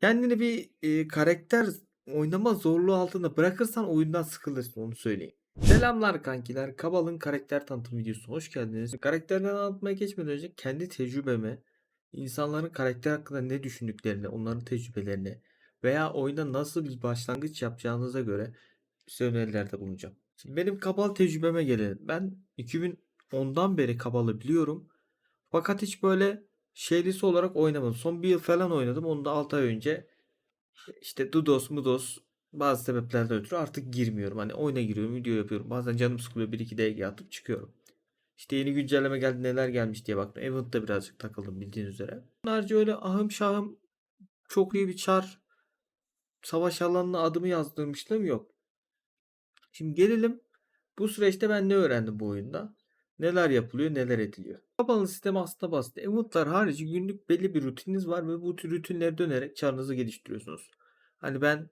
Kendini bir, eee, karakter oynama zorluğu altında bırakırsan oyundan sıkılırsın, onu söyleyeyim. Selamlar kankiler. Kabal'ın karakter tanıtım videosuna hoş geldiniz. Karakterleri anlatmaya geçmeden önce kendi tecrübemi, insanların karakter hakkında ne düşündüklerini, onların tecrübelerini veya oyuna nasıl bir başlangıç yapacağınıza göre size önerilerde bulunacağım. Şimdi benim Kabal tecrübeme gelelim. Ben 2010'dan beri Kabal'ı biliyorum. Fakat hiç böyle şeylisi olarak oynamadım. Son bir yıl falan oynadım. Onu da 6 ay önce işte Dudos, Mudos bazı sebeplerden ötürü artık girmiyorum. Hani oyuna giriyorum, video yapıyorum. Bazen canım sıkılıyor 1-2 DG atıp çıkıyorum. İşte yeni güncelleme geldi neler gelmiş diye baktım. Event'ta birazcık takıldım bildiğiniz üzere. Bunlarca öyle ahım şahım çok iyi bir çar savaş alanına adımı yazdırmışlığım yok. Şimdi gelelim bu süreçte ben ne öğrendim bu oyunda? Neler yapılıyor, neler ediliyor. Kapalı sistem aslında basit. Event'lar harici günlük belli bir rutininiz var ve bu tür rutinlere dönerek çarınızı geliştiriyorsunuz. Hani ben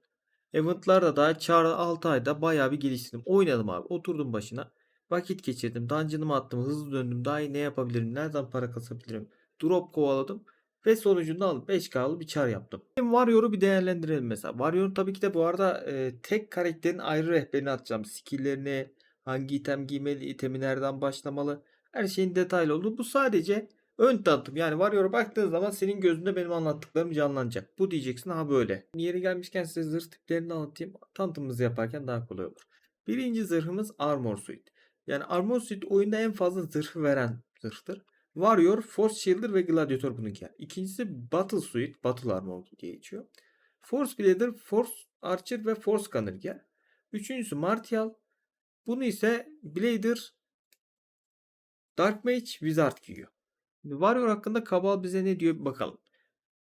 Event'larda da çar 6 ayda bayağı bir geliştirdim. Oynadım abi. Oturdum başına. Vakit geçirdim. Dungeon'ımı attım. Hızlı döndüm. Daha iyi ne yapabilirim? Nereden para kasabilirim? Drop kovaladım. Ve sonucunda alıp 5K'lı bir çar yaptım. Şimdi Warrior'u bir değerlendirelim mesela. Warrior'un tabii ki de bu arada e, tek karakterin ayrı rehberini atacağım. Skill'lerini, hangi item giymeli, itemi nereden başlamalı. Her şeyin detaylı olduğu. Bu sadece ön tanıtım. Yani Warrior'a baktığın zaman senin gözünde benim anlattıklarım canlanacak. Bu diyeceksin ha böyle. Yeri gelmişken size zırh tiplerini anlatayım. Tanıtımımızı yaparken daha kolay olur. Birinci zırhımız Armor Suit. Yani Armor Suit oyunda en fazla zırh veren zırhtır. Warrior, Force Shielder ve Gladiator bunu giyer. İkincisi Battle Suit, Battle Armor diye geçiyor. Force Blader, Force Archer ve Force Gunner giyer. Üçüncüsü Martial. Bunu ise Blader, Dark Mage, Wizard giyiyor. Warrior hakkında Kabal bize ne diyor bakalım.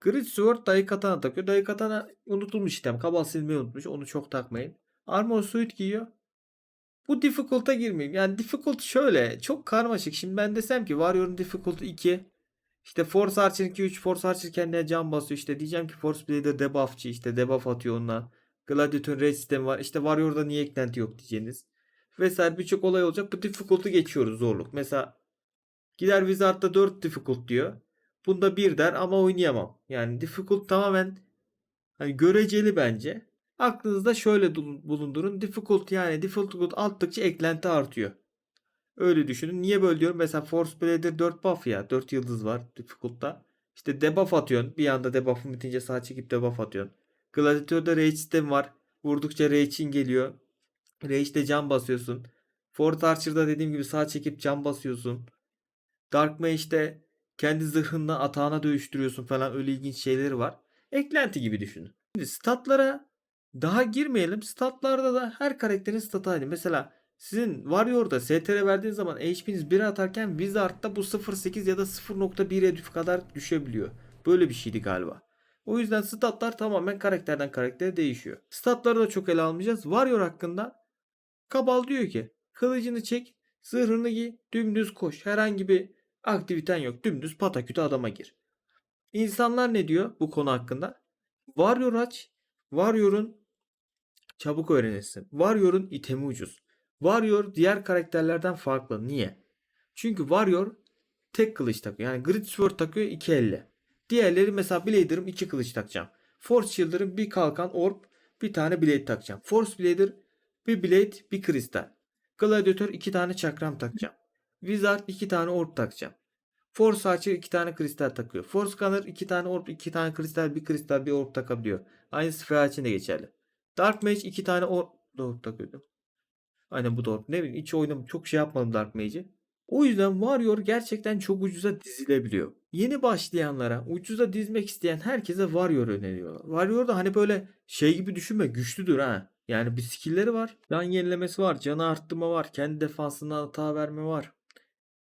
Great Sword Daikatana takıyor. Daikatana unutulmuş item. Kabal silmeyi unutmuş. Onu çok takmayın. Armor Suit giyiyor. Bu difficult'a girmeyeyim. Yani difficult şöyle. Çok karmaşık. Şimdi ben desem ki Warrior'un difficult 2. İşte Force Archer 2 3. Force Archer kendine can basıyor. İşte diyeceğim ki Force Blader debuffçı. işte debuff atıyor onunla. Gladiator'un red sistemi var. İşte Warrior'da niye eklenti yok diyeceğiniz. Vesaire birçok olay olacak. Bu difficult'u geçiyoruz zorluk. Mesela gider Wizard'da 4 difficult diyor. Bunda 1 der ama oynayamam. Yani difficult tamamen hani göreceli bence. Aklınızda şöyle bulundurun. Difficult yani difficult arttıkça eklenti artıyor. Öyle düşünün. Niye böyle diyorum? Mesela Force Blader 4 buff ya. 4 yıldız var difficult'ta. İşte debuff atıyorsun. Bir anda debuff'ın bitince sağ çekip debuff atıyorsun. Gladiator'da rage sistemi var. Vurdukça rage'in geliyor. Rage'de can basıyorsun. Force Archer'da dediğim gibi sağ çekip can basıyorsun. Dark Mage'de kendi zırhınla atağına dövüştürüyorsun falan öyle ilginç şeyleri var. Eklenti gibi düşünün. Şimdi statlara daha girmeyelim. Statlarda da her karakterin statı aynı. Mesela sizin Warrior'da STR verdiğiniz zaman HP'niz 1'e atarken Wizard'da bu 0.8 ya da 0.1'e kadar düşebiliyor. Böyle bir şeydi galiba. O yüzden statlar tamamen karakterden karaktere değişiyor. Statları da çok ele almayacağız. Warrior hakkında Kabal diyor ki kılıcını çek, zırhını giy, dümdüz koş. Herhangi bir aktiviten yok. Dümdüz pataküte adama gir. İnsanlar ne diyor bu konu hakkında? Warrior aç. Warrior'un çabuk öğrenirsin. Warrior'un itemi ucuz. Warrior diğer karakterlerden farklı. Niye? Çünkü Warrior tek kılıç takıyor. Yani Grid Sword takıyor iki elle. Diğerleri mesela Blader'ım iki kılıç takacağım. Force Shielder'ım bir kalkan orb bir tane blade takacağım. Force Blader bir blade bir kristal. Gladiator iki tane çakram takacağım. Wizard iki tane orb takacağım. Force Archer iki tane kristal takıyor. Force Gunner iki tane orb, iki tane kristal, bir kristal, bir orb takabiliyor. Aynısı Fear için de geçerli. Dark Mage iki tane orb, orb takıyordu. Aynen bu da orb. Ne bileyim hiç oynadım çok şey yapmadım Dark Mage'i. O yüzden Warrior gerçekten çok ucuza dizilebiliyor. Yeni başlayanlara, ucuza dizmek isteyen herkese Warrior öneriyorlar. Warrior da hani böyle şey gibi düşünme güçlüdür ha. Yani bir skill'leri var. Can yenilemesi var. Canı arttırma var. Kendi defansına hata verme var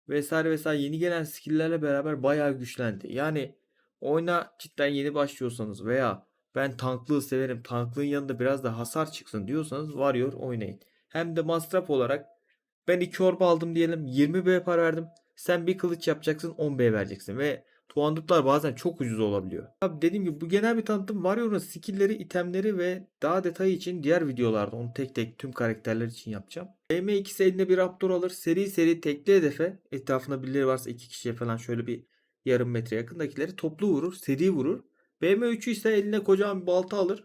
vesaire vesaire yeni gelen skill'lerle beraber bayağı güçlendi. Yani oyuna cidden yeni başlıyorsanız veya ben tanklığı severim, tanklığın yanında biraz da hasar çıksın diyorsanız Warrior oynayın. Hem de masraf olarak ben 2 orba aldım diyelim 20B para verdim. Sen bir kılıç yapacaksın 10B vereceksin ve Tuandutlar bazen çok ucuz olabiliyor. Abi dediğim gibi bu genel bir tanıtım. Warrior'un skill'leri, itemleri ve daha detayı için diğer videolarda onu tek tek tüm karakterler için yapacağım. BM2'si eline bir Raptor alır. Seri seri tekli hedefe etrafında birileri varsa iki kişiye falan şöyle bir yarım metre yakındakileri toplu vurur. Seri vurur. BM3'ü ise eline kocaman bir balta alır.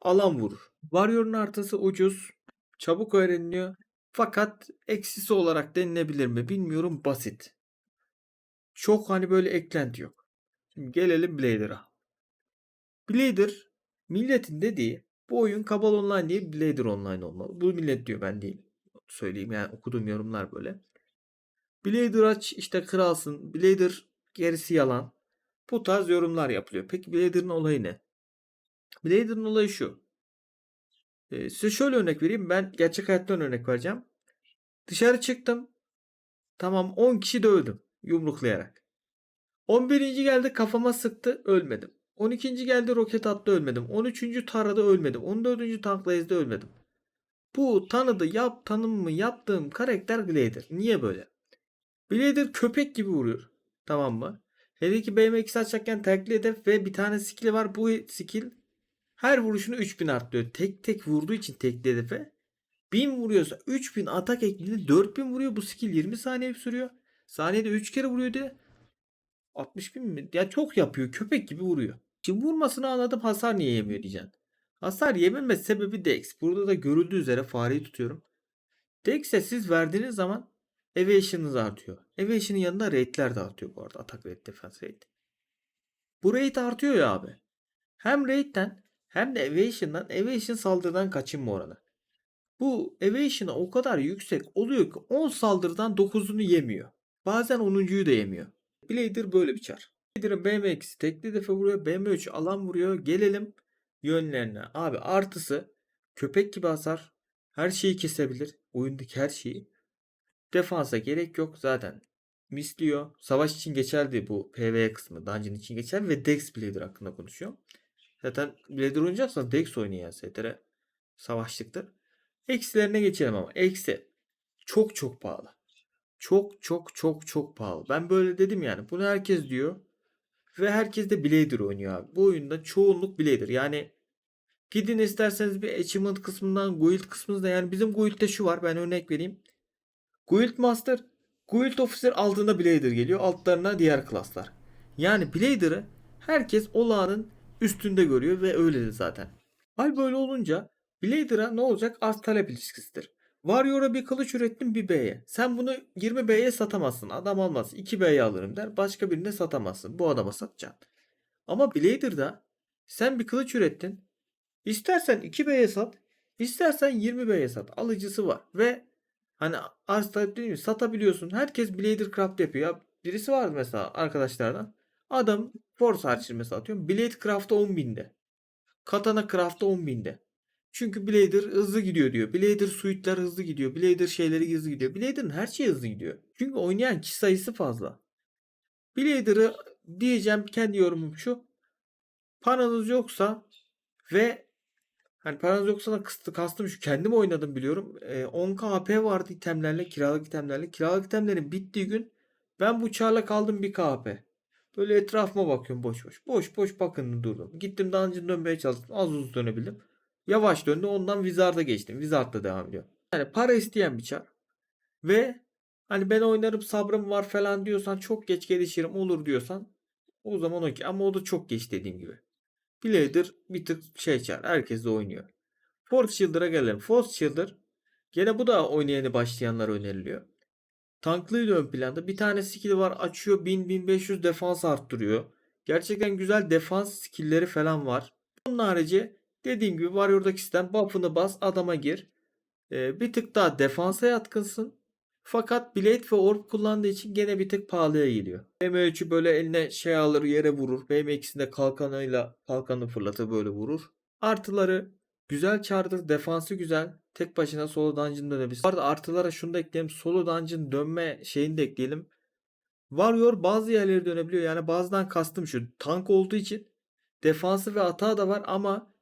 Alan vurur. Warrior'un artısı ucuz. Çabuk öğreniliyor. Fakat eksisi olarak denilebilir mi bilmiyorum basit. Çok hani böyle eklenti yok. Şimdi gelelim Blader'a. Blader milletin dediği bu oyun Kabal Online değil Blader Online olmalı. Bu millet diyor ben değil. Söyleyeyim yani okuduğum yorumlar böyle. Blader aç işte kralsın. Blader gerisi yalan. Bu tarz yorumlar yapılıyor. Peki Blader'ın olayı ne? Blader'ın olayı şu. Ee, size şöyle örnek vereyim. Ben gerçek hayattan örnek vereceğim. Dışarı çıktım. Tamam 10 kişi dövdüm. Yumruklayarak. 11. geldi kafama sıktı ölmedim. 12. geldi roket attı ölmedim. 13. tarada ölmedim. 14. tankla ezdi ölmedim. Bu tanıdı yap tanımımı yaptığım karakter Blader. Niye böyle? Blader köpek gibi vuruyor. Tamam mı? Hele ki BMX açacakken tekli hedef ve bir tane skill var. Bu skill her vuruşunu 3000 arttırıyor. Tek tek vurduğu için tekli hedefe 1000 vuruyorsa 3000 atak eklediğinde 4000 vuruyor. Bu skill 20 saniye sürüyor. Saniyede 3 kere vuruyor diye 60 bin mi? Ya çok yapıyor. Köpek gibi vuruyor. Şimdi vurmasını anladım. Hasar niye yemiyor diyeceksin. Hasar yememe sebebi Dex. Burada da görüldüğü üzere fareyi tutuyorum. Dex'e siz verdiğiniz zaman evasion'ınız artıyor. Evasion'ın yanında rate'ler de artıyor bu arada. Atak rate, defense rate. Bu rate artıyor ya abi. Hem rate'den hem de evasion'dan evasion saldırıdan kaçınma oranı. Bu evasion'a o kadar yüksek oluyor ki 10 saldırıdan 9'unu yemiyor. Bazen 10'uncuyu da yemiyor. Blader böyle bir çar. Blader'ın BMX'i tekli defa vuruyor. BM3 alan vuruyor. Gelelim yönlerine. Abi artısı köpek gibi hasar. Her şeyi kesebilir. Oyundaki her şeyi. Defansa gerek yok zaten. Misliyor. Savaş için geçerli bu PvE kısmı. Dungeon için geçer ve Dex Blader hakkında konuşuyor. Zaten Blader oynayacaksanız Dex oynayın yani. STR savaşlıktır. Eksilerine geçelim ama. Eksi. Çok çok pahalı. Çok çok çok çok pahalı. Ben böyle dedim yani. Bunu herkes diyor. Ve herkes de Blader oynuyor abi. Bu oyunda çoğunluk Blader. Yani gidin isterseniz bir achievement kısmından guild kısmında yani bizim guild'de şu var. Ben örnek vereyim. Guild Master, Guild Officer altında Blader geliyor. Altlarına diğer klaslar. Yani Blader'ı herkes olağanın üstünde görüyor ve öyledir zaten. Hal böyle olunca Blader'a ne olacak? Arz talep ilişkisidir. Warrior'a bir kılıç ürettim bir B'ye. Sen bunu 20 B'ye satamazsın. Adam almaz. 2 B'ye alırım der. Başka birine satamazsın. Bu adama satacaksın. Ama Blader'da sen bir kılıç ürettin. İstersen 2 B'ye sat. istersen 20 B'ye sat. Alıcısı var. Ve hani arz talep değil mi? Satabiliyorsun. Herkes Blader Craft yapıyor. Ya birisi vardı mesela arkadaşlardan. Adam Force Archer mesela atıyorum. Blade Craft'ta 10 binde. Katana Craft'ta 10 binde. Çünkü Blader hızlı gidiyor diyor. Blader suitler hızlı gidiyor. Blader şeyleri hızlı gidiyor. Blader'ın her şeyi hızlı gidiyor. Çünkü oynayan kişi sayısı fazla. Blader'ı diyeceğim kendi yorumum şu. Paranız yoksa ve hani paranız yoksa da kıstı, kastım şu kendim oynadım biliyorum. E, 10k AP vardı itemlerle kiralık itemlerle. Kiralık itemlerin bittiği gün ben bu çarla kaldım bir KP. Böyle etrafıma bakıyorum boş boş. Boş boş bakın durdum. Gittim dungeon dönmeye çalıştım. Az uzun dönebildim. Yavaş döndü. Ondan Wizard'a geçtim. Wizard'da devam ediyor. Yani para isteyen bir çar. Ve hani ben oynarım sabrım var falan diyorsan çok geç gelişirim olur diyorsan o zaman okey. Ama o da çok geç dediğim gibi. Blader bir tık şey çar. Herkes de oynuyor. Force Shielder'a gelelim. Force Shielder gene bu da oynayanı başlayanlar öneriliyor. Tanklıydı ön planda. Bir tane skill var açıyor 1000-1500 defans arttırıyor. Gerçekten güzel defans skillleri falan var. Bunun harici dediğim gibi Warrior'daki sistem buff'ını bas adama gir. Ee, bir tık daha defansa yatkınsın. Fakat Blade ve Orb kullandığı için gene bir tık pahalıya geliyor. BM3'ü böyle eline şey alır yere vurur. BM2'sinde kalkanıyla kalkanı fırlatır böyle vurur. Artıları güzel çardır. Defansı güzel. Tek başına solo dungeon dönebilir. Bu arada artılara şunu da ekleyelim. Solo dungeon dönme şeyini de ekleyelim. Warrior bazı yerleri dönebiliyor. Yani bazıdan kastım şu. Tank olduğu için defansı ve atağı da var ama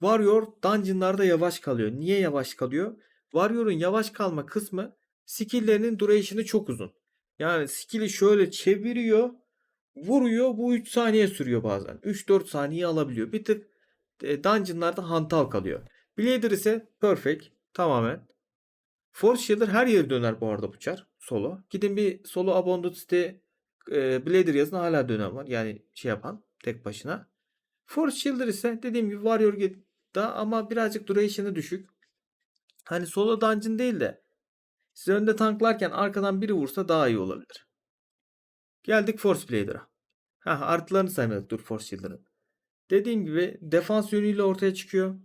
Warrior dungeonlarda yavaş kalıyor. Niye yavaş kalıyor? Warrior'un yavaş kalma kısmı skill'lerinin duration'ı çok uzun. Yani skill'i şöyle çeviriyor, vuruyor. Bu 3 saniye sürüyor bazen. 3-4 saniye alabiliyor. Bir tık e, dungeonlarda hantal kalıyor. Blader ise perfect tamamen. Force Shielder her yere döner bu arada bu çar. Solo. Gidin bir solo Abundant site e, Blader yazın hala dönen var. Yani şey yapan tek başına. Force Shielder ise dediğim gibi Warrior'da ama birazcık duration'ı düşük. Hani solo dungeon değil de siz önde tanklarken arkadan biri vursa daha iyi olabilir. Geldik Force Blader'a. Ha artılarını saymadık dur Force Shielder'ın. Dediğim gibi defans yönüyle ortaya çıkıyor.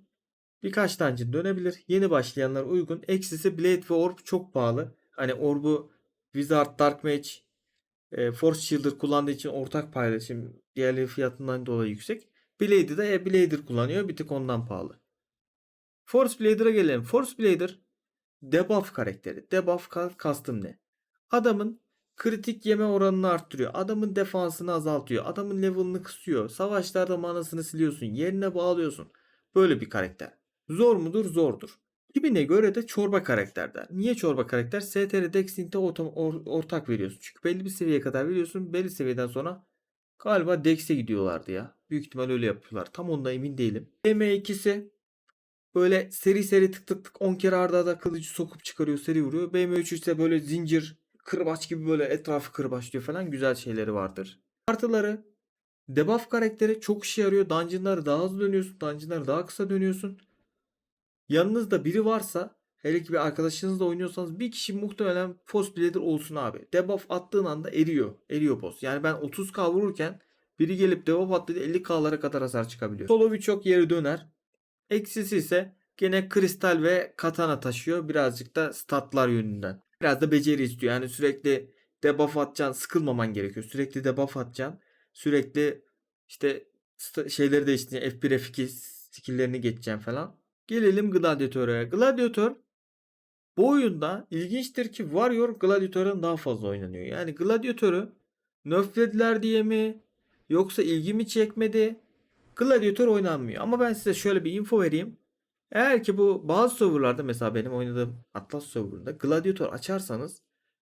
Birkaç dungeon dönebilir. Yeni başlayanlar uygun. Eksisi Blade ve Orb çok pahalı. Hani Orb'u Wizard, Dark Mage, e, Force Shielder kullandığı için ortak paylaşım diğerleri fiyatından dolayı yüksek. Blade'i de e, Blader kullanıyor. Bir tık ondan pahalı. Force Blader'a gelelim. Force Blader debuff karakteri. Debuff ka- kastım ne? Adamın kritik yeme oranını arttırıyor. Adamın defansını azaltıyor. Adamın level'ını kısıyor. Savaşlarda manasını siliyorsun. Yerine bağlıyorsun. Böyle bir karakter. Zor mudur? Zordur. Kimine göre de çorba karakterler. Niye çorba karakter? STR Dexint'e ortak veriyorsun. Çünkü belli bir seviyeye kadar veriyorsun. Belli seviyeden sonra galiba Dex'e gidiyorlardı ya. Büyük ihtimal öyle yapıyorlar. Tam ondan emin değilim. BM2'si böyle seri seri tık tık tık 10 kere arda arda kılıcı sokup çıkarıyor seri vuruyor. BM3 ise böyle zincir kırbaç gibi böyle etrafı kırbaçlıyor falan güzel şeyleri vardır. Artıları debuff karakteri çok işe yarıyor. Dungeon'ları daha hızlı dönüyorsun. Dungeon'ları daha kısa dönüyorsun. Yanınızda biri varsa hele ki bir arkadaşınızla oynuyorsanız bir kişi muhtemelen post blader olsun abi. Debuff attığın anda eriyor. Eriyor boss. Yani ben 30k vururken biri gelip debuff attığı 50k'lara kadar hasar çıkabiliyor. Solo birçok yeri döner. Eksisi ise gene kristal ve katana taşıyor. Birazcık da statlar yönünden. Biraz da beceri istiyor. Yani sürekli debuff atacaksın. Sıkılmaman gerekiyor. Sürekli debuff atacaksın. Sürekli işte şeyleri değiştireceksin. F1 F2 skill'lerini geçeceksin falan. Gelelim Gladiator'a. Gladiator bu oyunda ilginçtir ki Warrior Gladiator'dan daha fazla oynanıyor. Yani Gladiator'u nerflediler diye mi yoksa ilgimi çekmedi Gladiator oynanmıyor. Ama ben size şöyle bir info vereyim. Eğer ki bu bazı serverlarda mesela benim oynadığım Atlas serverında Gladiator açarsanız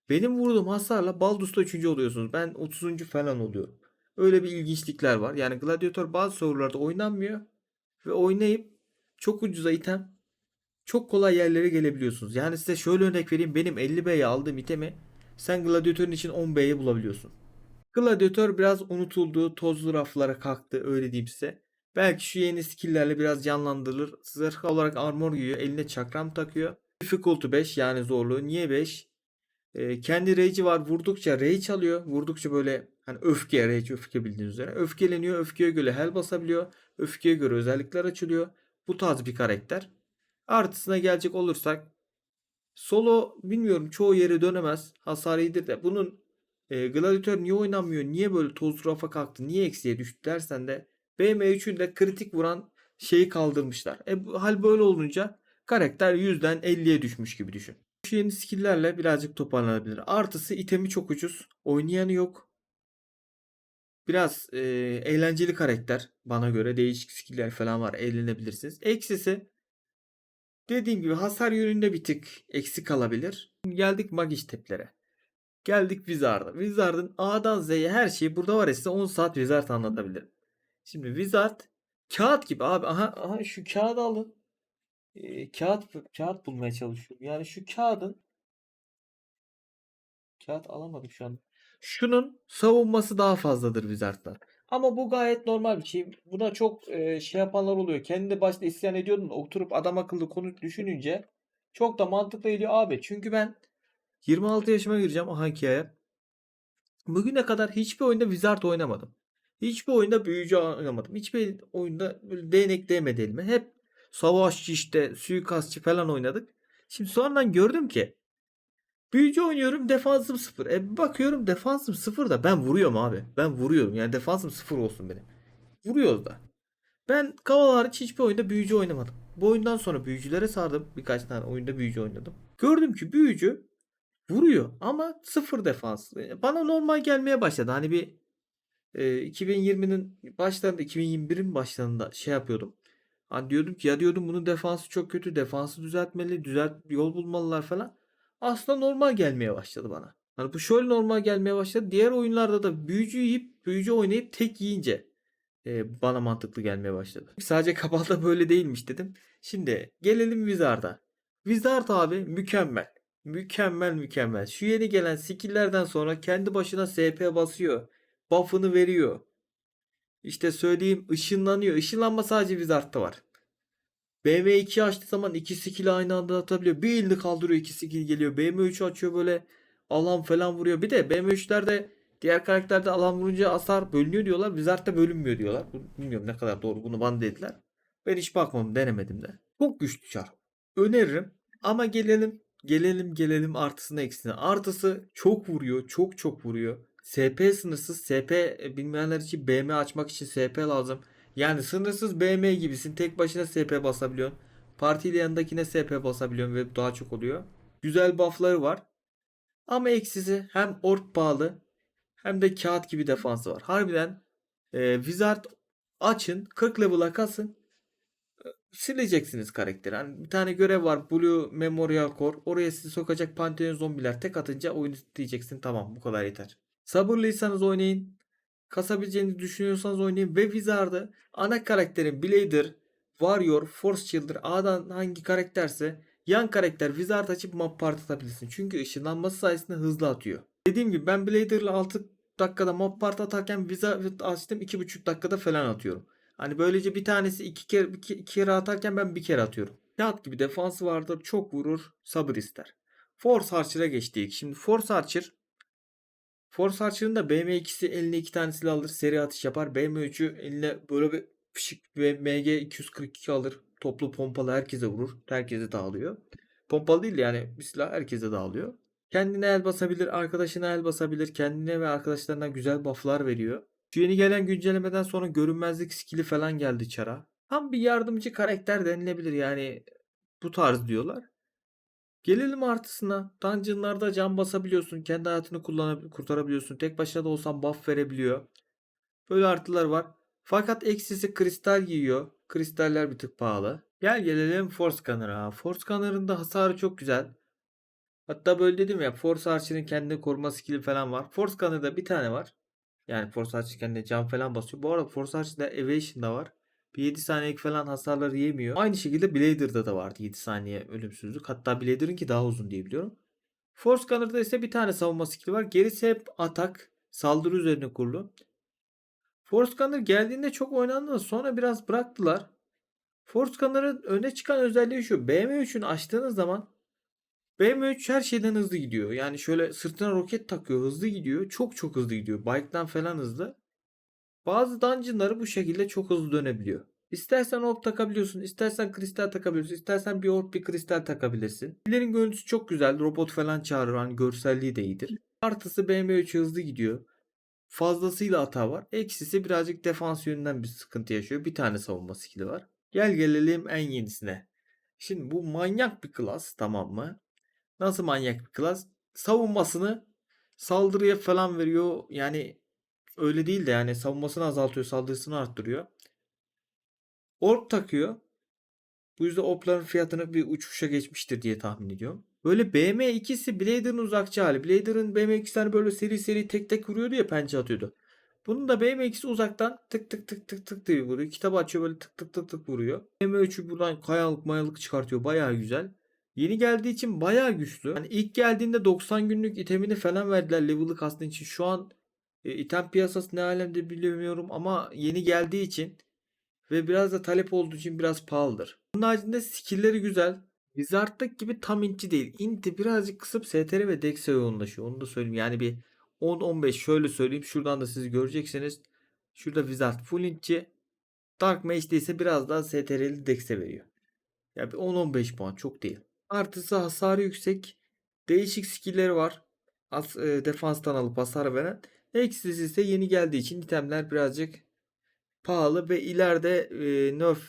benim vurduğum hasarla Baldur'da 3. oluyorsunuz. Ben 30. falan oluyorum. Öyle bir ilginçlikler var. Yani Gladiator bazı serverlarda oynanmıyor ve oynayıp çok ucuza item çok kolay yerlere gelebiliyorsunuz. Yani size şöyle örnek vereyim. Benim 50B'ye aldığım itemi sen Gladiator'un için 10B'ye bulabiliyorsun. Gladiator biraz unutuldu. Tozlu raflara kalktı. Öyle diyeyim size. Belki şu yeni skill'lerle biraz canlandırılır. Zırh olarak armor giyiyor. Eline çakram takıyor. Difficulty 5 yani zorluğu. Niye 5? Ee, kendi rage'i var. Vurdukça rage alıyor. Vurdukça böyle hani öfke, rage öfke bildiğiniz üzere. Öfkeleniyor. Öfkeye göre hel basabiliyor. Öfkeye göre özellikler açılıyor. Bu tarz bir karakter. Artısına gelecek olursak solo bilmiyorum çoğu yere dönemez. Hasar iyidir de bunun e, Gladiator niye oynanmıyor? Niye böyle toz rafa kalktı? Niye eksiye düştü dersen de BM3'ün de kritik vuran şeyi kaldırmışlar. E, hal böyle olunca karakter 100'den 50'ye düşmüş gibi düşün. Şu yeni skill'lerle birazcık toparlanabilir. Artısı itemi çok ucuz. Oynayanı yok. Biraz e, eğlenceli karakter bana göre. Değişik skill'ler falan var. Eğlenebilirsiniz. Eksisi dediğim gibi hasar yönünde bir tık eksik kalabilir. Geldik Magic teplere. Geldik Wizard'a. Wizard'ın A'dan Z'ye her şeyi burada var ya size 10 saat Wizard anlatabilirim. Şimdi Wizard kağıt gibi abi. Aha, aha şu kağıdı alın. Ee, kağıt kağıt bulmaya çalışıyorum. Yani şu kağıdın kağıt alamadım şu an. Şunun savunması daha fazladır Wizard'dan. Ama bu gayet normal bir şey. Buna çok e, şey yapanlar oluyor. Kendi başta isyan ediyordum da oturup adam akıllı konu düşününce çok da mantıklı geliyor abi. Çünkü ben 26 yaşıma gireceğim aha hikaye. Bugüne kadar hiçbir oyunda Wizard oynamadım. Hiçbir oyunda büyücü oynamadım. Hiçbir oyunda böyle değnek değmedi elime. Hep savaşçı işte suikastçı falan oynadık. Şimdi sonradan gördüm ki büyücü oynuyorum defansım sıfır. E bakıyorum defansım sıfır da ben vuruyorum abi. Ben vuruyorum yani defansım sıfır olsun benim. Vuruyoruz da. Ben Kaval hariç hiçbir oyunda büyücü oynamadım. Bu oyundan sonra büyücülere sardım. Birkaç tane oyunda büyücü oynadım. Gördüm ki büyücü vuruyor ama sıfır defans. E, Bana normal gelmeye başladı. Hani bir e, 2020'nin başlarında 2021'in başlarında şey yapıyordum. Hani diyordum ki ya diyordum bunun defansı çok kötü. Defansı düzeltmeli. Düzelt yol bulmalılar falan. Aslında normal gelmeye başladı bana. Hani bu şöyle normal gelmeye başladı. Diğer oyunlarda da büyücü yiyip büyücü oynayıp tek yiyince e, bana mantıklı gelmeye başladı. Sadece Kabal'da böyle değilmiş dedim. Şimdi gelelim Wizard'a. Wizard abi mükemmel. Mükemmel mükemmel. Şu yeni gelen skill'lerden sonra kendi başına SP basıyor. Buff'ını veriyor. İşte söyleyeyim ışınlanıyor. Işınlanma sadece Wizard'da var. BM2 açtığı zaman iki skill'i aynı anda atabiliyor. Bir elini kaldırıyor iki skill geliyor. BM3 açıyor böyle alan falan vuruyor. Bir de BM3'lerde diğer karakterde alan vurunca hasar bölünüyor diyorlar. Wizard'da bölünmüyor diyorlar. Bilmiyorum ne kadar doğru bunu bana dediler. Ben hiç bakmadım denemedim de. Çok güçlü çar. Öneririm. Ama gelelim gelelim gelelim artısına eksisine. Artısı çok vuruyor. Çok çok vuruyor. SP sınırsız. SP e, bilmeyenler için BM açmak için SP lazım. Yani sınırsız BM gibisin. Tek başına SP basabiliyorsun. Partiyle yanındakine SP basabiliyorsun ve daha çok oluyor. Güzel buffları var. Ama eksisi hem ork pahalı hem de kağıt gibi defansı var. Harbiden e, Wizard açın 40 level'a kasın sileceksiniz karakteri. Hani bir tane görev var. Blue Memorial Core. Oraya sizi sokacak Pantheon zombiler. Tek atınca oyunu diyeceksin. Tamam bu kadar yeter. Sabırlıysanız oynayın. Kasabileceğinizi düşünüyorsanız oynayın. Ve Wizard'ı ana karakterin Blader, Warrior, Force Shielder A'dan hangi karakterse yan karakter Wizard açıp map part atabilirsin. Çünkü ışınlanması sayesinde hızlı atıyor. Dediğim gibi ben Blader'la 6 dakikada map part atarken Wizard açtım 2,5 dakikada falan atıyorum. Hani böylece bir tanesi iki kere iki, iki kere atarken ben bir kere atıyorum. Kağıt gibi defansı vardır. Çok vurur. Sabır ister. Force Archer'a geçtik. Şimdi Force Archer Force Archer'ın da BM2'si eline iki tane silah alır. Seri atış yapar. BM3'ü eline böyle bir fişik ve MG 242 alır. Toplu pompalı herkese vurur. Herkese dağılıyor. Pompalı değil de yani bir silah herkese dağılıyor. Kendine el basabilir, arkadaşına el basabilir. Kendine ve arkadaşlarına güzel bufflar veriyor. Şu yeni gelen güncellemeden sonra görünmezlik skill'i falan geldi çara. Tam bir yardımcı karakter denilebilir yani bu tarz diyorlar. Gelelim artısına. Dungeon'larda can basabiliyorsun. Kendi hayatını kullanab- kurtarabiliyorsun. Tek başına da olsan buff verebiliyor. Böyle artılar var. Fakat eksisi kristal giyiyor. Kristaller bir tık pahalı. Gel gelelim Force Gunner'a. Force Gunner'ın da hasarı çok güzel. Hatta böyle dedim ya Force Archer'ın kendini koruma skill'i falan var. Force Gunner'da bir tane var. Yani Force Archer kendine can falan basıyor. Bu arada Force Archer'da Evasion da var. Bir 7 saniyelik falan hasarları yemiyor. Aynı şekilde Blader'da da vardı 7 saniye ölümsüzlük. Hatta Blader'ınki daha uzun diye biliyorum. Force Gunner'da ise bir tane savunma skill'i var. Gerisi hep atak, saldırı üzerine kurulu. Force Gunner geldiğinde çok oynandı sonra biraz bıraktılar. Force Gunner'ın öne çıkan özelliği şu. BM3'ünü açtığınız zaman BM3 her şeyden hızlı gidiyor. Yani şöyle sırtına roket takıyor. Hızlı gidiyor. Çok çok hızlı gidiyor. Bike'dan falan hızlı. Bazı dungeonları bu şekilde çok hızlı dönebiliyor. İstersen orb takabiliyorsun. istersen kristal takabiliyorsun. istersen bir orb bir kristal takabilirsin. Pillerin görüntüsü çok güzel. Robot falan çağırır. Hani görselliği de iyidir. Artısı BM3 hızlı gidiyor. Fazlasıyla hata var. Eksisi birazcık defans yönünden bir sıkıntı yaşıyor. Bir tane savunma skill'i var. Gel gelelim en yenisine. Şimdi bu manyak bir klas tamam mı? Nasıl manyak bir klas? Savunmasını saldırıya falan veriyor. Yani öyle değil de yani savunmasını azaltıyor, saldırısını arttırıyor. Orb takıyor. Bu yüzden orpların fiyatını bir uçuşa geçmiştir diye tahmin ediyorum. Böyle BM2'si Blader'ın uzakçı hali. Blader'ın BM2'si hani böyle seri seri tek tek vuruyordu ya pençe atıyordu. Bunun da BM2'si uzaktan tık tık tık tık tık diye vuruyor. Kitabı açıyor böyle tık tık tık tık vuruyor. BM3'ü buradan kayalık mayalık çıkartıyor. Bayağı güzel. Yeni geldiği için bayağı güçlü. Hani ilk geldiğinde 90 günlük itemini falan verdiler level'ı kastın için. Şu an e, item piyasası ne alemde bilmiyorum ama yeni geldiği için ve biraz da talep olduğu için biraz pahalıdır. Bunun haricinde skill'leri güzel. Wizard'daki gibi tam inti değil. Inti birazcık kısıp STR ve Dex'e yoğunlaşıyor. Onu da söyleyeyim. Yani bir 10-15 şöyle söyleyeyim. Şuradan da siz göreceksiniz. Şurada Wizard full inti. Dark Mage'de ise biraz daha STR'li Dex'e veriyor. Ya bir 10-15 puan çok değil. Artısı hasarı yüksek. Değişik skill'leri var. As, e, defanstan alıp hasar veren. Eksisi ise yeni geldiği için itemler birazcık pahalı ve ileride e, nerf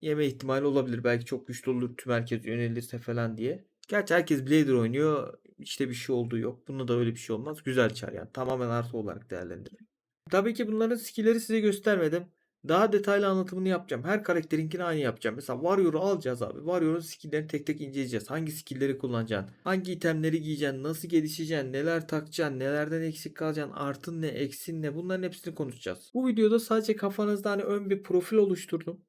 yeme ihtimali olabilir. Belki çok güçlü olur tüm herkes yönelirse falan diye. Gerçi herkes Blader oynuyor. İşte bir şey olduğu yok. Bunda da öyle bir şey olmaz. Güzel çar yani. Tamamen artı olarak değerlendirilir. Tabii ki bunların skill'leri size göstermedim. Daha detaylı anlatımını yapacağım. Her karakterinkini aynı yapacağım. Mesela Warrior'u alacağız abi. Warrior'un skill'lerini tek tek inceleyeceğiz. Hangi skill'leri kullanacaksın? Hangi itemleri giyeceksin? Nasıl gelişeceksin? Neler takacaksın? Nelerden eksik kalacaksın? Artın ne? Eksin ne? Bunların hepsini konuşacağız. Bu videoda sadece kafanızda hani ön bir profil oluşturdum.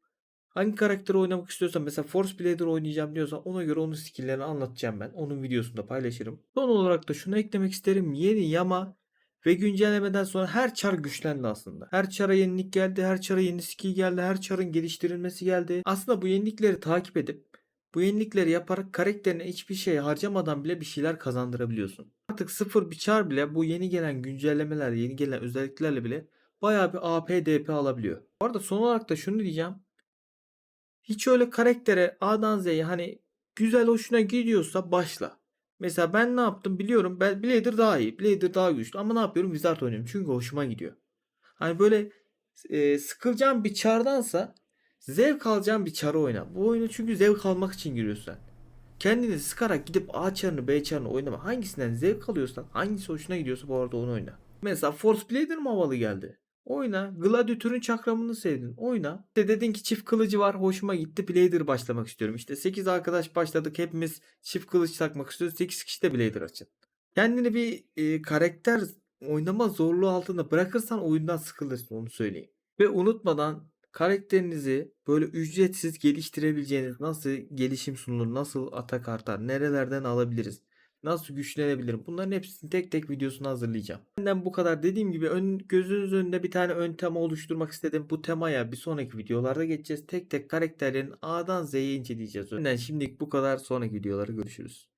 Hangi karakteri oynamak istiyorsan mesela Force Blader oynayacağım diyorsan ona göre onun skill'lerini anlatacağım ben. Onun videosunda paylaşırım. Son olarak da şunu eklemek isterim. Yeni yama Ve güncellemeden sonra her çar güçlendi aslında. Her çara yenilik geldi, her çara yeni skill geldi, her çarın geliştirilmesi geldi. Aslında bu yenilikleri takip edip bu yenilikleri yaparak karakterine hiçbir şey harcamadan bile bir şeyler kazandırabiliyorsun. Artık sıfır bir çar bile bu yeni gelen güncellemeler, yeni gelen özelliklerle bile bayağı bir AP DP alabiliyor. Bu arada son olarak da şunu diyeceğim. Hiç öyle karaktere A'dan Z'ye hani güzel hoşuna gidiyorsa başla. Mesela ben ne yaptım biliyorum. Ben Blader daha iyi. Blader daha güçlü. Ama ne yapıyorum? Wizard oynuyorum. Çünkü hoşuma gidiyor. Hani böyle e, sıkılacağım bir çardansa zevk alacağım bir çarı oyna. Bu oyunu çünkü zevk almak için giriyorsun. Kendini sıkarak gidip A çarını B çarını oynama. Hangisinden zevk alıyorsan hangisi hoşuna gidiyorsa bu arada onu oyna. Mesela Force Blader mı havalı geldi? Oyna. Gladiatör'ün çakramını sevdin. Oyna. İşte dedin ki çift kılıcı var. Hoşuma gitti. Blader başlamak istiyorum. İşte 8 arkadaş başladık. Hepimiz çift kılıç takmak istiyoruz. 8 kişi de Blader açın. Kendini bir e, karakter oynama zorluğu altında bırakırsan oyundan sıkılırsın onu söyleyeyim. Ve unutmadan karakterinizi böyle ücretsiz geliştirebileceğiniz nasıl gelişim sunulur, nasıl atak artar, nerelerden alabiliriz, nasıl güçlenebilirim bunların hepsini tek tek videosunu hazırlayacağım. Benden bu kadar dediğim gibi ön, gözünüz önünde bir tane ön tema oluşturmak istedim. Bu temaya bir sonraki videolarda geçeceğiz. Tek tek karakterlerin A'dan Z'ye inceleyeceğiz. Önden şimdilik bu kadar sonraki videolarda görüşürüz.